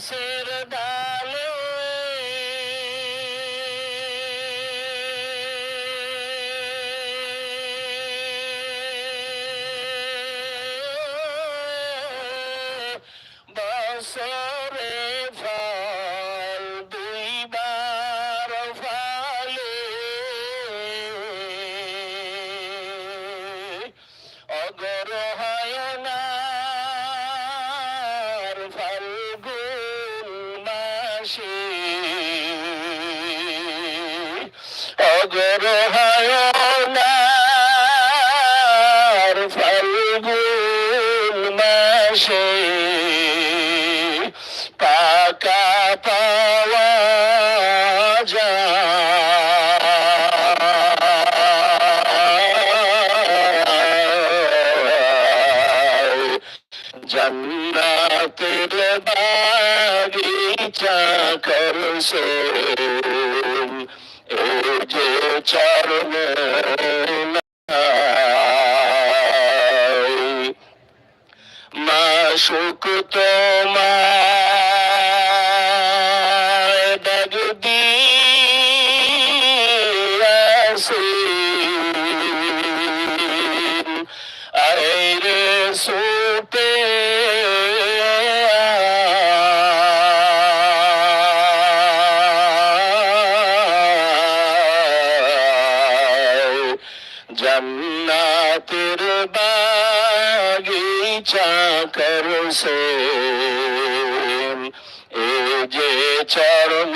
ser da অগর হয় ফাল্গুন মাসে পাকা পাওয়া জন্নাতের বাগিচা করছে। যে মা মাসুক তোমায় জন্নাতের বাগিচা করছে। এ যে চরণ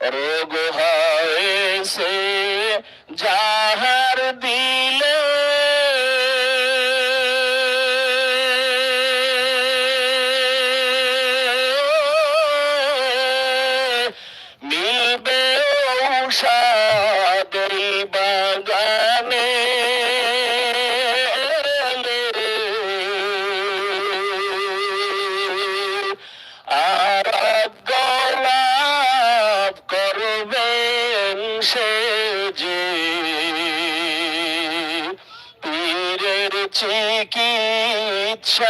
রোগ হয়েছে যাহার দিলে মিলবে চিকিৎসা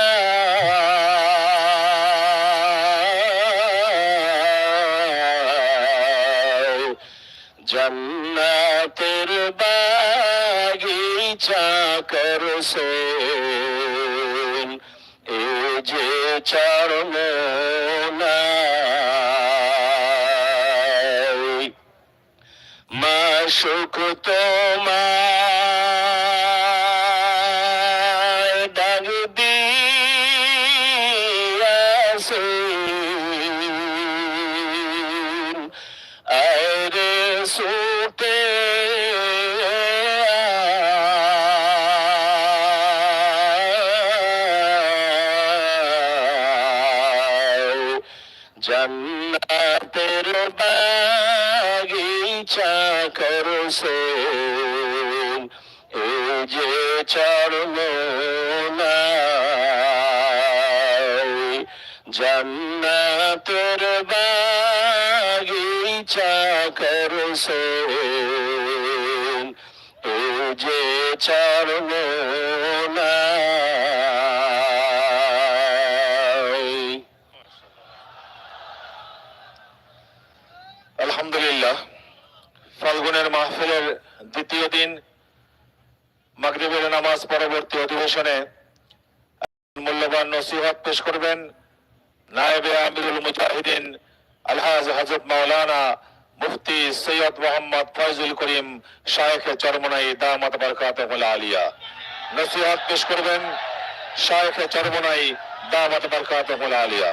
জন্নাতের বাগিচা করছে এ যে চরণ মাসুক তোমায় জন্নাতের বাগিচা করছে এ যে চরণ জন্নাতের বাগিচা করছে যে চরণ আলহামদুলিল্লাহ, ফাল্গুনের মাহফিলের দ্বিতীয় দিন মাগরিবের নামাজ পরবর্তী অধিবেশনে মূল্যবান নসিহত পেশ করবেন। নায়েবে আমিরুল মুজাহিদিন, আলহাজ হজরত মাওলানা মুফতি সৈয়দ মোহাম্মদ ফয়জুল করিম শায়েখ চরমনাই দামাত বরকাত আলিয়া। নসিহত পেশ করবেন শায়েখ চরমনাই দামাত বরকাত আলিয়া।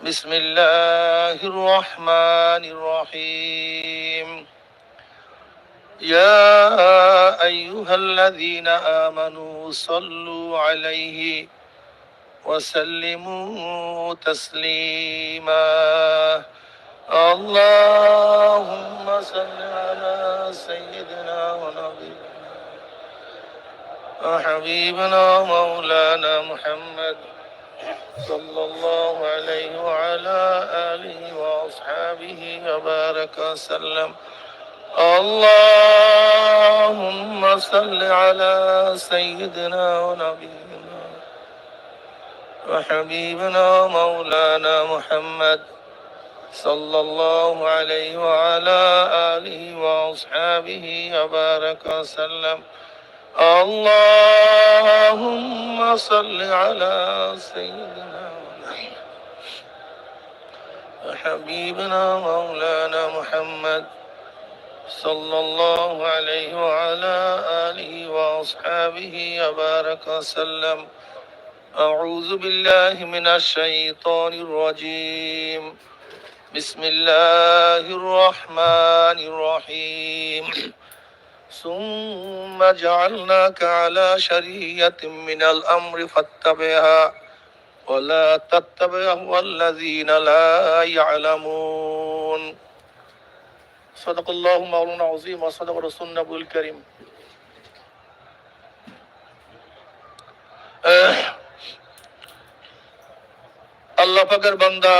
بسم الله الرحمن الرحيم. يا أيها الذين آمنوا صلوا عليه وسلموا تسليما. اللهم صل على سيدنا ونبينا وحبيبنا مولانا محمد. صلى الله عليه وعلى آله وأصحابه وبارك وسلم. اللهم صل على سيدنا ونبينا وحبيبنا مولانا محمد صلى الله عليه وعلى آله وأصحابه وبارك وسلم. اللهم صل على سيدنا وحبيبنا مولانا محمد صلى الله عليه وعلى آله وأصحابه وبارك وسلم. أعوذ بالله من الشيطان الرجيم. بسم الله الرحمن الرحيم. ثم جعلناك على شريعة من الأمر فاتبعها ولا تتبع الذين لا يعلمون صدق الله مولانا العظيم وصدق رسول النبي الكريم আহ, আল্লাহ পাকের বান্দা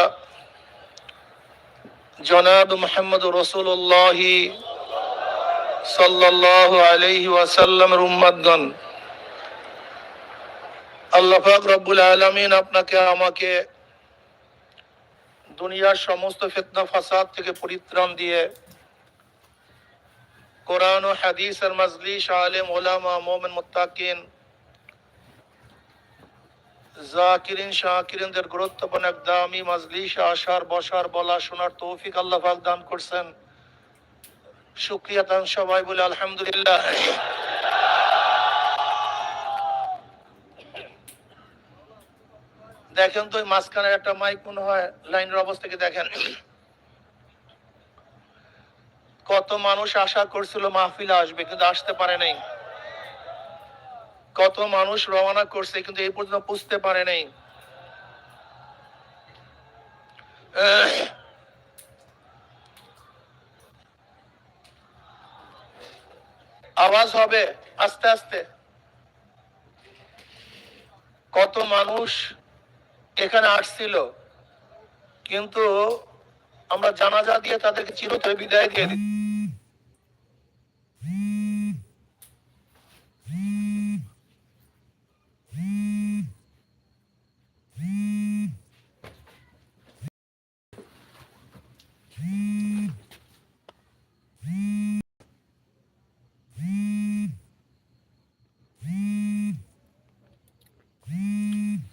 জনাব মোহাম্মদ রসুল্লাহ সাল্লাল্লাহু আলাইহি ওয়াসাল্লামের উম্মাদগণ আল্লাহ পাক রব্বুল আলামিন আপনাকে আমাকে দুনিয়ার সমস্ত ফিতনা ফাসাদ থেকে পরিত্রাণ দিয়ে কোরআন ও হাদিসের মজলিস আলেম ওলামা মোমেন মুত্তাকিন জাকিরিন শাকিরিনদের গুরুত্বপূর্ণ এক দামি মজলিস আসার বসার বলা শোনার তৌফিক আল্লাহ পাক দান করছেন শুক্রিয়া দান সবাই বলে আলহামদুলিল্লাহ। দেখেন তো ওই মাঝখানে একটা মাইক মনে হয়, লাইনের অবস্থাকে দেখেন? কত মানুষ আশা করছিল মাহফিলে আসবে, কিন্তু আসতে পারে নাই। কত মানুষ রওনা করছে, কিন্তু এই পর্যন্ত পুষতে পারে নাই। আওয়াজ হবে, আস্তে আস্তে। কত মানুষ এখানে আসছিল, কিন্তু আমরা জানাজা দিয়ে তাদেরকে চিরতরে বিদায় দিয়ে দিই